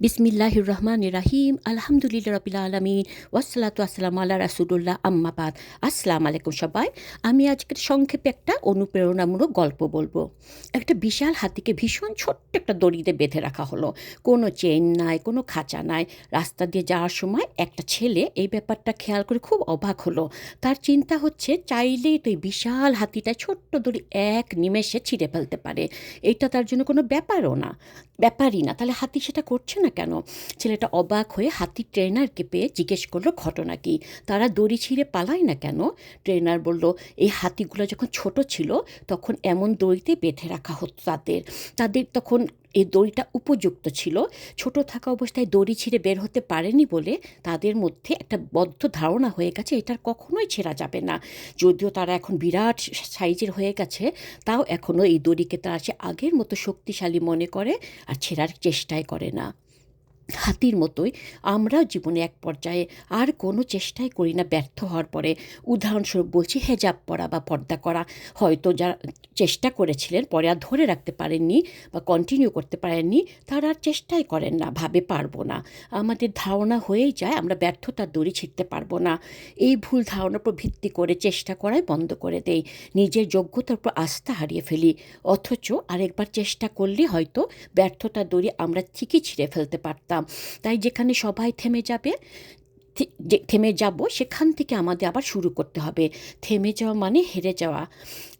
বিসমিল্লাহির রহমান রাহিম আলহামদুলিল্লাহ রবিল আলমিন ওয়াসালাতু আসসালাম আল্লাহ রাসুদুল্লাহ আম্মাবাদ আসসালাম আলাইকুম সবাই। আমি আজকের সংক্ষেপে একটা অনুপ্রেরণামূলক গল্প বলব। একটা বিশাল হাতিকে ভীষণ ছোট্ট একটা দড়িতে বেঁধে রাখা হলো। কোনো চেন নাই, কোনো খাঁচা নাই। রাস্তা দিয়ে যাওয়ার সময় একটা ছেলে এই ব্যাপারটা খেয়াল করে খুব অবাক হলো। তার চিন্তা হচ্ছে, চাইলেই তো এই বিশাল হাতিটা ছোট্ট দড়ি এক নিমেষে ছিঁড়ে ফেলতে পারে। এটা তার জন্য কোনো ব্যাপারও না। ব্যাপারই না। তাহলে হাতি সেটা করছে না কেন? ছেলেটা অবাক হয়ে হাতি ট্রেনারকে পেয়ে জিজ্ঞেস করল, ঘটনা কি? তারা দড়ি ছিঁড়ে পালায় না কেন? ট্রেনার বলল, এই হাতিগুলো যখন ছোট ছিল, তখন এমন দড়িতে বেঁধে রাখা হতো তাদের। তাদের তখন এই দড়িটা উপযুক্ত ছিল। ছোট থাকা অবস্থায় দড়ি ছিঁড়ে বের হতে পারেনি বলে তাদের মধ্যে একটা বদ্ধ ধারণা হয়ে গেছে এটার কখনোই ছেঁড়া যাবে না। যদিও তারা এখন বিরাট সাইজের হয়ে গেছে, তাও এখনও এই দড়িকে তারা সে আগের মতো শক্তিশালী মনে করে আর ছেঁড়ার চেষ্টাই করে না। হাতির মতোই আমরাও জীবনে এক পর্যায়ে আর কোনো চেষ্টাই করি না ব্যর্থ হওয়ার পরে। উদাহরণস্বরূপ বলছি হেজাব পরা বা পর্দা করা। হয়তো যারা চেষ্টা করেছিলেন, পরে আর ধরে রাখতে পারেননি বা কন্টিনিউ করতে পারেননি, তারা আর চেষ্টাই করেন না, ভাবে পারব না। আমাদের ধারণা হয়েই যায়, আমরা ব্যর্থতার দড়ি ছিঁড়তে পারব না। এই ভুল ধারণার উপর ভিত্তি করে চেষ্টা করাই বন্ধ করে দেই। নিজের যোগ্যতার উপর আস্থা হারিয়ে ফেলি। অথচ আরেকবার চেষ্টা করলে হয়তো ব্যর্থতার দড়ি আমরা ঠিকই ছিঁড়ে ফেলতে পারতাম। তাই যেখানে সবাই থেমে যাবে যে, থেমে যাব, সেখান থেকে আমাদের আবার শুরু করতে হবে। থেমে যাওয়া মানে হেরে যাওয়া।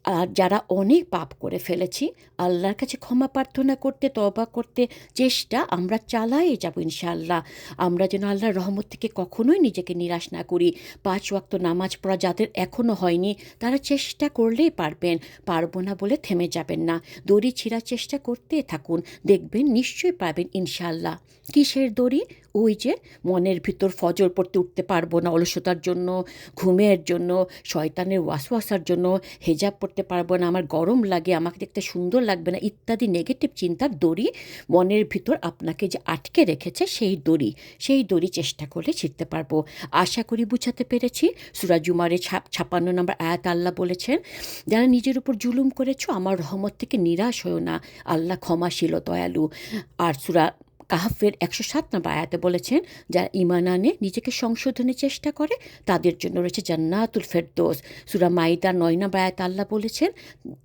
আর যারা অনেক পাপ করে ফেলেছি, আল্লাহর কাছে ক্ষমা প্রার্থনা করতে তবা করতে চেষ্টা, আমরা চালাই যাব ইনশাআল্লাহ। আমরা যেন আল্লাহর রহমত থেকে কখনোই নিজেকে নিরাশ না করি। পাঁচ ওয়াক্ত নামাজ পড়া যাদের এখনও হয়নি, তারা চেষ্টা করলেই পারবেন। পারব না বলে থেমে যাবেন না। দড়ি ছিঁড়ার চেষ্টা করতে থাকুন। দেখবেন নিশ্চয়ই পাবেন ইনশাআল্লাহ। কিসের দড়ি? ওই যে মনের ভিতর ফজর পড়তে উঠতে পারব না অলসতার জন্য, ঘুমের জন্য, শয়তানের ওয়াসওয়াসার জন্য, হেজাব পারব না, আমার গরম লাগে, আমাকে দেখতে সুন্দর লাগবে না, ইত্যাদি নেগেটিভ চিন্তার দড়ি মনের ভিতর আপনাকে যে আটকে রেখেছে সেই দড়ি সেই দড়ি চেষ্টা করলে ছিঁড়তে পারব। আশা করি বুঝাতে পেরেছি। সুরাজুমারে ছাপ ছাপান্ন নম্বর আয়াত আল্লাহ বলেছেন, যারা নিজের উপর জুলুম করেছ, আমার রহমত থেকে নিরাশ হয়েও না। আল্লাহ ক্ষমাশীল দয়ালু। আর সুরা কাহাফের একশো সাত নম্বর আয়াতে বলেছেন, যারা ইমান আনে, নিজেকে সংশোধনের চেষ্টা করে, তাদের জন্য রয়েছে জান্নাতুল ফেরদোস। সুরা মাইদার নয় নম্বর আয়াত আল্লাহ বলেছেন,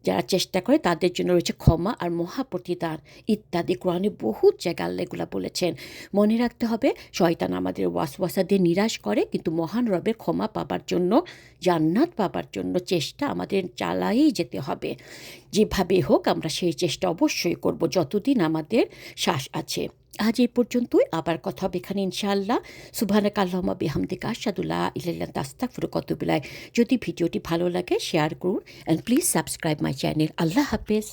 যারা চেষ্টা করে, তাদের জন্য রয়েছে ক্ষমা আর মহাপ্রতিদান। ইত্যাদি কোরআনে বহুত জায়গা আল্লাহ এগুলো বলেছেন। মনে রাখতে হবে, শয়তান আমাদের ওয়াসওয়াসা দিয়ে নিরাশ করে, কিন্তু মহান রবের ক্ষমা পাবার জন্য, জান্নাত পাবার জন্য চেষ্টা আমাদের চালাইই যেতে হবে। যেভাবে হোক, আমরা সেই চেষ্টা অবশ্যই করব, যতদিন আমাদের শ্বাস আছে। আজ এই পর্যন্তই। আবার কথা হবে এখানে, ইনশাআল্লাহ। সুবহানাক আল্লাহুম্মা বিহামদিকা আশহাদুল্লাহ ইল্লাল্লাহ তাস্তাগফিরুকা ওয়া যদি ভিডিওটি ভালো লাগে, শেয়ার করুন। And please subscribe my channel আল্লাহ হাফেজ।